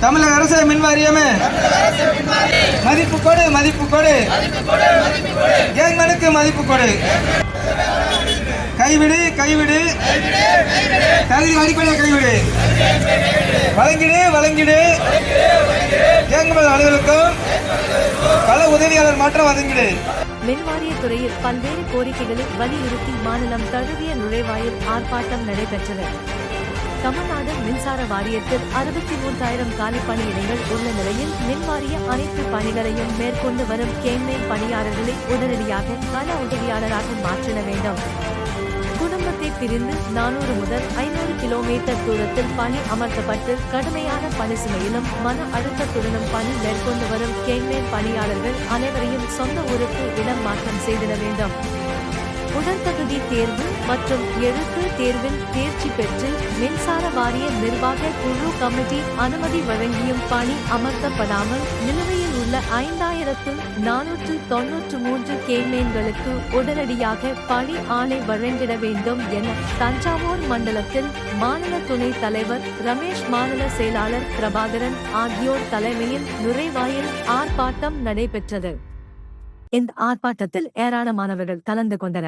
தமிழக அரசு மின் வாரியமே மதிப்பு கொடு மதிப்பு கொடு. கேங்மனுக்கு மதிப்பு கொடு. கைவிடு கைவிடு. தகுதி அடிப்படையை கைவிடு. வழங்கிடு வழங்கிடு. கேங்மன் அலுவலருக்கும் பல உதவியாளர் மாற்றம் வழங்கிடு. மின்வாரிய துறையில் பல்வேறு கோரிக்கைகளை வலியுறுத்தி மாநிலம் தழுவிய நுழைவாயில் ஆர்ப்பாட்டம் நடைபெற்றது. தமிழ்நாடு மின்சார வாரியத்தில் அறுபத்தி மூன்றாயிரம் காலி பணியிடங்கள் உள்ள நிலையில் மின்வாரிய அனைத்து பணிகளையும் மேற்கொண்டு வரும் கேம்மை பணியாளர்களை உடனடியாக கள உதவியாளராக மாற்றிட வேண்டும். குடும்பத்தை பிரிந்து நானூறு முதல் ஐநூறு கிலோமீட்டர் தூரத்தில் பணி அமர்த்தப்பட்டு கடுமையான பணி சுமையிலும் மன அழுத்தத்துடனும் பணி மேற்கொண்டு வரும் கேன்மேன் பணியாளர்கள் அனைவரையும் சொந்த ஊருக்கு இடம் மாற்றம் செய்திட வேண்டும். உடற்தகுதி தேர்வு மற்றும் எழுத்து தேர்வில் தேர்ச்சி பெற்று மின்சார வாரிய நிர்வாக குழு கமிட்டி அனுமதி வழங்கியும் பணி அமர்த்தப்படாமல் நிலுவையில் உள்ள ஐந்தாயிரத்து நானூற்று தொன்னூற்று மூன்று கேமேன்களுக்கு உடனடியாக பணி ஆணை வழங்கிட வேண்டும் என தஞ்சாவூர் மண்டலத்தில் மாநில துணைத் தலைவர் ரமேஷ் மாநில செயலாளர் பிரபாகரன் ஆகியோர் தலைமையில் நுழைவாயில் ஆர்ப்பாட்டம் நடைபெற்றது. இந்த ஆர்ப்பாட்டத்தில் ஏராளமானவர்கள் கலந்து கொண்டனர்.